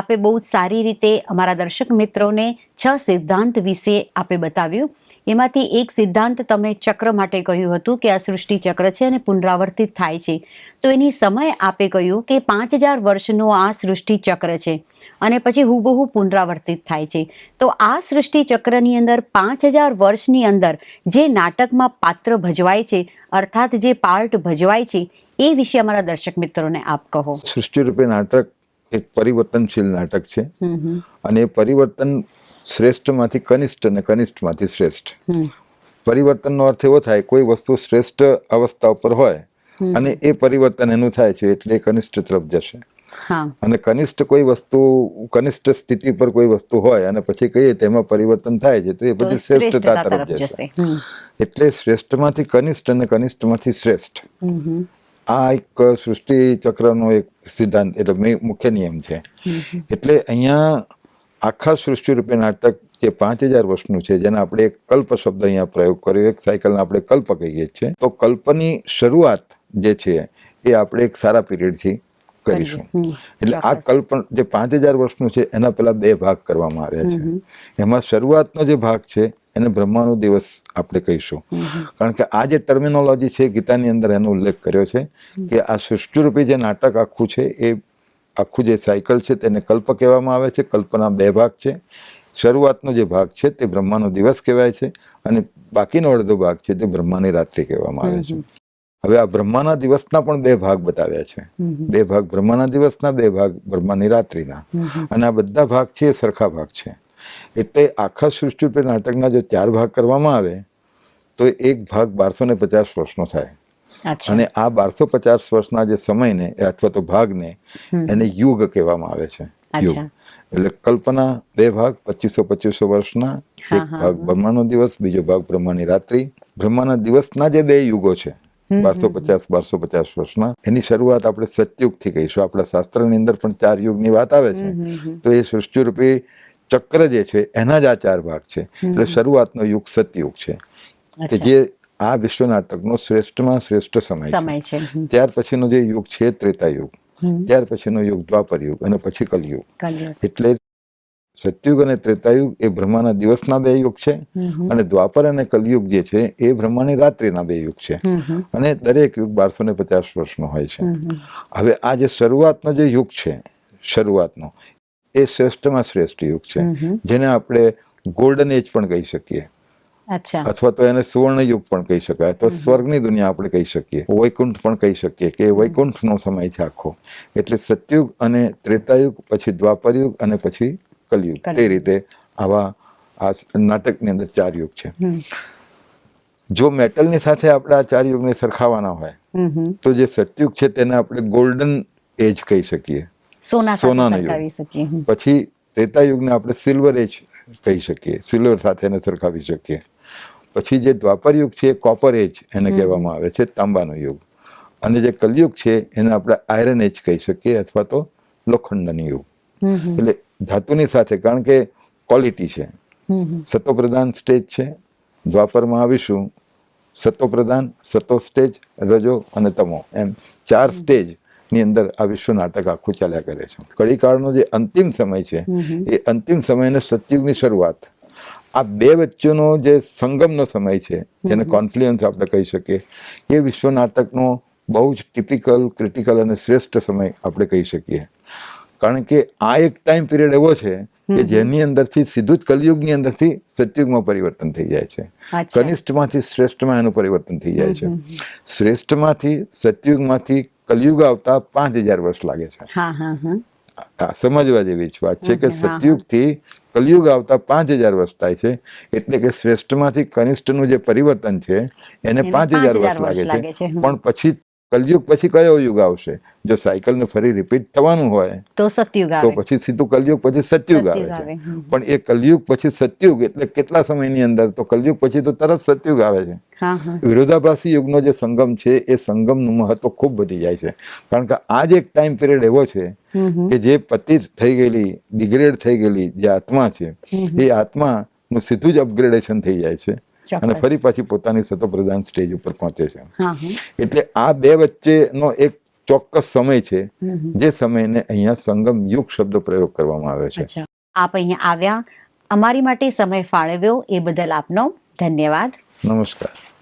આપે બહુ સારી રીતે અમારા દર્શક મિત્રોને છ સિદ્ધાંત વિશે આપે બતાવ્યું. એમાંથી એક સિદ્ધાંત તમે ચક્ર માટે કહ્યું હતું કે આ સૃષ્ટિ ચક્ર છે અને પુનરાવર્તિત થાય છે. તો એની સમય આપે કહ્યું કે પાંચ હજાર વર્ષનો આ સૃષ્ટિ ચક્ર છે અને પછી હુબહુ પુનરાવર્તિત થાય છે. તો આ સૃષ્ટિ ચક્રની અંદર પાંચ હજાર વર્ષની અંદર જે નાટકમાં પાત્ર ભજવાય છે, અર્થાત જે પાર્ટ ભજવાય છે, એ વિશે અમારા દર્શક મિત્રોને આપ કહો. સૃષ્ટિરૂપે નાટક એક પરિવર્તનશીલ નાટક છે. અને એ પરિવર્તન શ્રેષ્ઠમાંથી કનિષ્ઠ અને કનિષ્ઠમાંથી શ્રેષ્ઠ. પરિવર્તનનો અર્થ એવો થાય કોઈ વસ્તુ શ્રેષ્ઠ અવસ્થા ઉપર હોય અને એ પરિવર્તન એનું થાય છે એટલે કનિષ્ઠ તરફ જશે. અને કનિષ્ઠ કોઈ વસ્તુ કનિષ્ઠ સ્થિતિ પર કોઈ વસ્તુ હોય અને પછી કહીએ તેમાં પરિવર્તન થાય છે તો એ બધી શ્રેષ્ઠતા તરફ જશે. એટલે શ્રેષ્ઠમાંથી કનિષ્ઠ અને કનિષ્ઠમાંથી શ્રેષ્ઠ. આ એક સૃષ્ટિ ચક્રનો એક સિદ્ધાંત એટલે મુખ્ય નિયમ છે. એટલે અહીંયા આખા સૃષ્ટિ રૂપે નાટક જે પાંચ હજાર વર્ષનું છે જેને આપણે એક કલ્પ શબ્દ અહીંયા પ્રયોગ કર્યો એક સાયકલને આપણે કલ્પ કહીએ છીએ. તો કલ્પની શરૂઆત જે છે એ આપણે એક સારા પીરિયડથી કરીશું. એટલે આ કલ્પ જે પાંચ હજાર વર્ષનું છે એના પહેલાં બે ભાગ કરવામાં આવ્યા છે. એમાં શરૂઆતનો જે ભાગ છે એને બ્રહ્માનો દિવસ આપણે કહીશું. કારણ કે આ જે ટર્મિનોલોજી છે ગીતાની અંદર એનો ઉલ્લેખ કર્યો છે કે આ સૃષ્ટિરૂપી જે નાટક આખું છે એ આખું જે સાયકલ છે તેને કલ્પ કહેવામાં આવે છે. કલ્પના બે ભાગ છે. શરૂઆતનો જે ભાગ છે તે બ્રહ્માનો દિવસ કહેવાય છે અને બાકીનો અડધો ભાગ છે તે બ્રહ્માની રાત્રિ કહેવામાં આવે છે. હવે આ બ્રહ્માના દિવસના પણ બે ભાગ બતાવ્યા છે. બે ભાગ બ્રહ્માના દિવસના બે ભાગ બ્રહ્માની રાત્રિના. અને આ બધા ભાગ છે એ સરખા ભાગ છે. એટલે આખા સૃષ્ટિ નાટકના જો ચાર ભાગ કરવામાં આવે તો એક ભાગ બારસો ને પચાસ વર્ષનો થાય. અને આ બારસો પચાસ વર્ષના જે સમયને અથવા તો ભાગને એને યુગ કહેવામાં આવે છે. યુગ. એટલે કલ્પના બે ભાગ પચીસો પચીસો વર્ષના એક ભાગ બ્રહ્માનો દિવસ બીજો ભાગ બ્રહ્માની રાત્રિ. બ્રહ્માના દિવસના જે બે યુગો છે બારસો પચાસ બારસો પચાસ વર્ષના એની શરૂઆત આપણે સત્યુગથી કહીશું. આપણા શાસ્ત્રની અંદર પણ ચાર યુગની વાત આવે છે. તો એ સૃષ્ટિરૂપી ચક્ર જે છે એના જ આ ચાર ભાગ છે. એટલે શરૂઆતનો યુગ સતયુગ છે. કે જે આ વિશ્વ નાટકનો શ્રેષ્ઠમાં શ્રેષ્ઠ સમય છે. ત્યાર પછીનો જે યુગ છે ત્રેતા યુગ. ત્યાર પછીનો યુગ દ્વાપર યુગ અને પછી કલયુગ. એટલે સતયુગ અને ત્રેતાયુગ એ બ્રહ્માના દિવસના બે યુગ છે અને દ્વાપર અને કલયુગ જે છે એ બ્રહ્માની રાત્રિના બે યુગ છે. અને દરેક યુગ બારસો ને પચાસ વર્ષનો હોય છે. હવે આ જે શરૂઆતનો જે યુગ છે શરૂઆતનો એ શ્રેષ્ઠમાં શ્રેષ્ઠ યુગ છે. જેને આપણે ગોલ્ડન એજ પણ કહી શકીએ. અથવા તો એને સુવર્ણ યુગ પણ કહી શકાય. તો સ્વર્ગની દુનિયા આપણે કહી શકીએ. વૈકુંઠ પણ કહી શકીએ કે વૈકુંઠનો સમય છે આખો. એટલે સતયુગ અને ત્રેતાયુગ પછી દ્વાપરયુગ અને પછી કલયુગ. તે રીતે આવા આ નાટકની અંદર ચાર યુગ છે. જો મેટલની સાથે આપણે આ ચાર યુગને સરખાવાના હોય. તો જે સતયુગ છે તેને આપણે ગોલ્ડન એજ કહી શકીએ. સોના સોનાનો યુગ. પછી ત્રેતા યુગને આપણે સિલ્વર એજ કહી શકીએ. સિલ્વર સાથે એને સરખાવી શકીએ. પછી જે દ્વાપર યુગ છે કોપર એજ એને કહેવામાં આવે છે તાંબાનો યુગ. અને જે કલયુગ છે એને આપણે આયરન એજ કહી શકીએ અથવા તો લોખંડનો યુગ. એટલે ધાતુની સાથે કારણ કે ક્વોલિટી છે. સત્વપ્રધાન. સ્ટેજ છે દ્વાપરમાં આવીશું. સત્વપ્રધાન સતો સ્ટેજ રજો અને તમો. એમ ચાર સ્ટેજ ની અંદર આ વિશ્વ નાટક આખું ચાલ્યા કરે છે. કળીકાળનો જે અંતિમ સમય છે એ અંતિમ સમયને સતયુગની શરૂઆત. આ બે વચ્ચેનો જે સંગમનો સમય છે જેને કોન્ફ્લુઅન્સ આપણે કહી શકીએ એ વિશ્વ નાટકનો બહુ જ ટિપિકલ ક્રિટિકલ અને શ્રેષ્ઠ સમય આપણે કહી શકીએ. કારણ કે આ એક ટાઈમ પિરિયડ એવો છે કે જેની અંદરથી સીધું જ કલયુગની અંદરથી સતયુગમાં પરિવર્તન થઈ જાય છે. કનિષ્ઠમાંથી શ્રેષ્ઠમાં એનું પરિવર્તન થઈ જાય છે. શ્રેષ્ઠમાંથી સતયુગમાંથી કલયુગ આવતા પાંચ હજાર વર્ષ લાગે છે. સમજવા જેવી વાત છે કે સતયુગથી કલયુગ આવતા પાંચ હજાર વર્ષ થાય છે એટલે કે શ્રેષ્ઠમાંથી કનિષ્ઠનું જે પરિવર્તન છે એને પાંચ હજાર વર્ષ લાગે છે. પણ પછી કલયુગ પછી કયો યુગ આવશે? જો સાયકલને ફરી રિપીટ થવાનું હોય તો સતયુગ તો પછી સીધું કલયુગ પછી સતયુગ આવે છે. પણ એ કલયુગ પછી સતયુગ એટલે કેટલા સમયની અંદર? તો કલયુગ પછી તો તરત સતયુગ આવે છે. વિરોધાભાસી યુગનો જે સંગમ છે એ સંગમનું મહત્વ ખૂબ વધી જાય છે. કારણ કે આ જ એક ટાઈમ પીરિયડ એવો છે કે જે પતિત થઈ ગયેલી ડિગ્રેડ થઈ ગયેલી જે આત્મા છે એ આત્મા નું સીધું જ અપગ્રેડેશન થઈ જાય છે. અને ફરી પાછી પોતાની સતપ્રધાન સ્ટેજ ઉપર પહોંચે છે. એટલે આ બે વચ્ચેનો એક ચોક્કસ સમય છે. જે સમયને અહીંયા સંગમ યુગ શબ્દ પ્રયોગ કરવામાં આવ્યો છે. આપ અહીંયા આવ્યા. અમારી માટે સમય ફાળવ્યો એ બદલ આપનો ધન્યવાદ. નમસ્કાર.